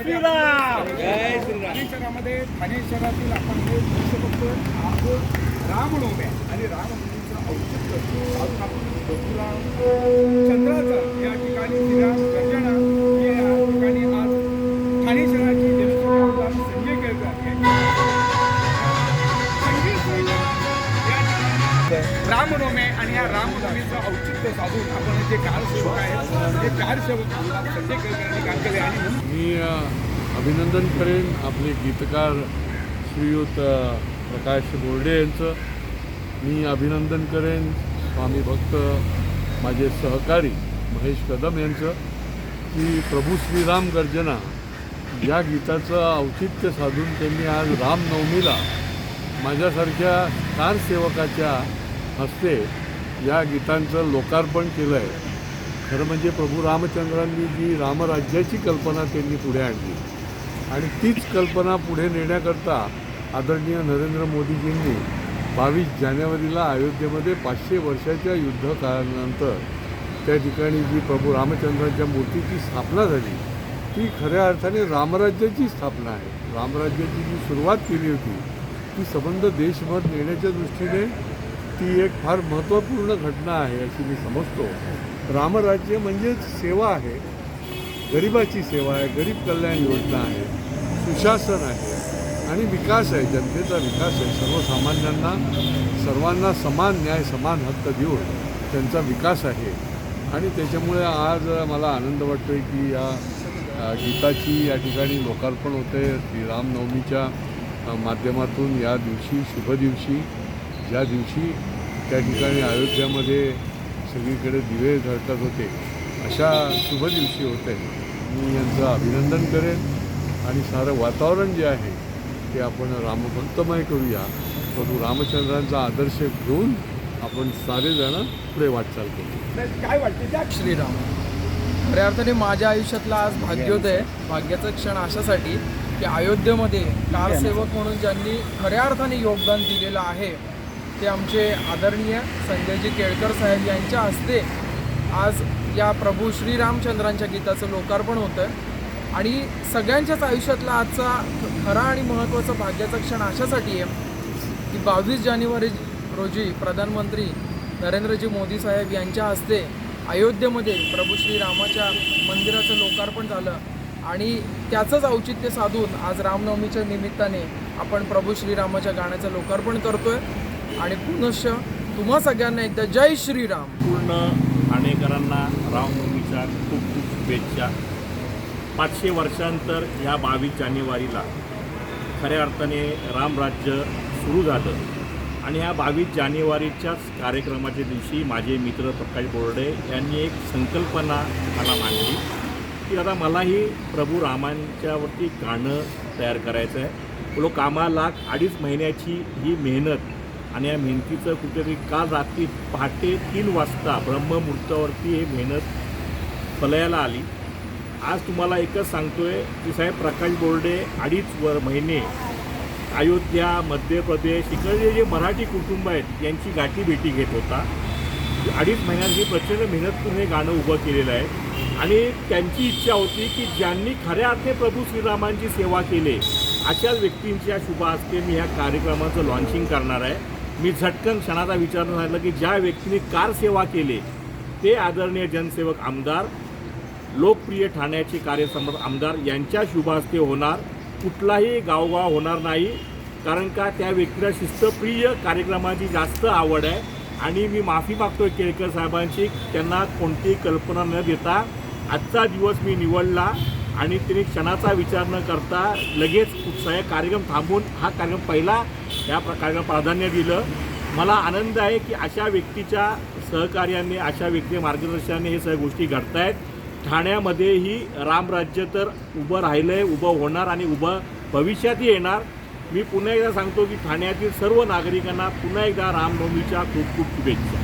श्रीराम ठाणे शहरामध्ये ठाणे शहरातील आपण हे दृश्य बघतोय आपण रामनवमी आहे. आणि रामनवमीचं औचित्य रामनवमी आणि या रामनवमीचं औचित्य साधून आपण जे कारसेवक आहेत ते कारसेवक संजय काम केले आणि मी अभिनंदन करेन आपले गीतकार श्रीयुत प्रकाश बोर्डे यांचं. मी अभिनंदन करेन स्वामी भक्त माझे सहकारी महेश कदम यांचं की प्रभू श्रीराम गर्जना या गीताचं औचित्य साधून त्यांनी आज रामनवमीला माझ्यासारख्या कारसेवकाच्या हस्ते या गीतांचं लोकार्पण केलं आहे खरं म्हणजे प्रभू रामचंद्रांनी जी रामराज्याची कल्पना त्यांनी पुढे आणली. आणि तीच कल्पना पुढे नेण्याकरता आदरणीय नरेंद्र मोदीजींनी बावीस जानेवारीला अयोध्येमध्ये पाचशे वर्षाच्या युद्धकाळानंतर त्या ठिकाणी जी प्रभू रामचंद्रांच्या मूर्तीची स्थापना झाली ती खऱ्या अर्थाने रामराज्याची स्थापना आहे. रामराज्याची जी सुरुवात केली होती ती संबंध देशभर नेण्याच्या दृष्टीने ती एक फार महत्त्वपूर्ण घटना आहे अशी मी समजतो. रामराज्य म्हणजेच सेवा आहे. गरिबाची सेवा आहे गरीब कल्याण योजना आहे सुशासन आहे आणि विकास आहे. जनतेचा विकास आहे. सर्वसामान्यांना सर्वांना समान न्याय समान हक्क देऊन त्यांचा विकास आहे. आणि त्याच्यामुळे आज मला आनंद वाटतो आहे की या गीताची या ठिकाणी लोकार्पण होते श्रीरामनवमीच्या रामनवमीच्या माध्यमातून या दिवशी शुभ दिवशी ज्या दिवशी त्या ठिकाणी अयोध्यामध्ये सगळीकडे दिवे झळकत होते अशा शुभ दिवशी होते. मी यांचं अभिनंदन करेन आणि सारं वातावरण जे आहे ते आपण रामभक्तमय करूया. प्रभू रामचंद्रांचा आदर्श घेऊन आपण सारेजण पुढे वाटचाल करू. काय वाटतं त्या श्रीराम खऱ्या अर्थाने माझ्या आयुष्यातला आज भाग्योदय भाग्याचा क्षण अशासाठी की अयोध्येमध्ये कारसेवक म्हणून ज्यांनी खऱ्या अर्थाने योगदान दिलेलं आहे ते आमचे आदरणीय संजयजी केळकर साहेब यांच्या हस्ते आज या प्रभू श्रीरामचंद्रांच्या गीताचं लोकार्पण होतं आणि सगळ्यांच्याच आयुष्यातला आजचा खरा आणि महत्त्वाचा भाग्याचा क्षण अशासाठी आहे की बावीस जानेवारी रोजी प्रधानमंत्री नरेंद्रजी मोदी साहेब यांच्या हस्ते अयोध्येमध्ये प्रभू श्रीरामाच्या मंदिराचं लोकार्पण झालं. आणि त्याचंच औचित्य साधून आज रामनवमीच्या निमित्ताने आपण प्रभू श्रीरामाच्या गाण्याचं लोकार्पण करतोय. आणि पुनश्च तुम्हा सगळ्यांना एकदा जय श्रीराम. पूर्ण ठाणेकरांना रामनवमीच्या खूप खूप शुभेच्छा. पाचशे वर्षांतर ह्या बावीस जानेवारीला खऱ्या अर्थाने रामराज्य सुरू झालं. आणि ह्या बावीस जानेवारीच्याच कार्यक्रमाच्या दिवशी माझे मित्र प्रकाश बोर्डे यांनी एक संकल्पना मला मांडली की आता मलाही प्रभू रामांच्यावरती गाणं तयार करायचं आहे लोक कामाला अडीच महिन्याची ही मेहनत आणि या मेहनतीचं कुठेतरी काल रात्री पहाटे तीन वाजता ब्रह्ममुहूर्तावरती हे मेहनत फलयाला आली. आज तुम्हाला एकच सांगतोय की साहेब प्रकाश बोर्डे अडीच वर महिने अयोध्या मध्य प्रदेश इकडचे जे मराठी कुटुंब आहेत यांची गाठी भेटी घेत होता. अडीच महिन्यांनी प्रचंड मेहनत करून हे गाणं उभं केलेलं आहे. आणि त्यांची इच्छा होती की ज्यांनी खऱ्या अर्थी प्रभू श्रीरामांची सेवा केली अशाच व्यक्तींच्या शुभ हस्ते मी ह्या कार्यक्रमाचं लॉन्चिंग करणार आहे. मी झटकन क्षणाचा विचार झालं झाला की ज्या व्यक्तीने कार सेवा केली ते आदरणीय जनसेवक आमदार लोकप्रिय ठाण्याचे कार्यसमर्थ आमदार यांच्या शुभास्ते होणार कुठलाही गावगाव होणार नाही कारण का त्या व्यक्तीला शिस्तप्रिय कार्यक्रमाची जास्त आवड आहे आणि मी माफी मागतोय केळकर साहेबांची त्यांना कोणतीही कल्पना न देता आजचा दिवस मी निवडला. आणि तिने क्षणाचा विचार न करता लगेच उत्साह कार्यक्रम थांबून हा कार्यक्रम पहिला या कार्यक्रम प्राधान्य दिलं. मला आनंद आहे की अशा व्यक्तीच्या सहकार्याने अशा व्यक्ती मार्गदर्शनाने हे सगळ्या गोष्टी घडत आहेत ठाण्यामध्येही रामराज्य तर उभं राहिलं आहे उभं होणार आणि उभं भविष्यातही येणार. मी पुन्हा एकदा सांगतो की ठाण्यातील सर्व नागरिकांना पुन्हा एकदा रामनवमीच्या खूप खूप शुभेच्छा.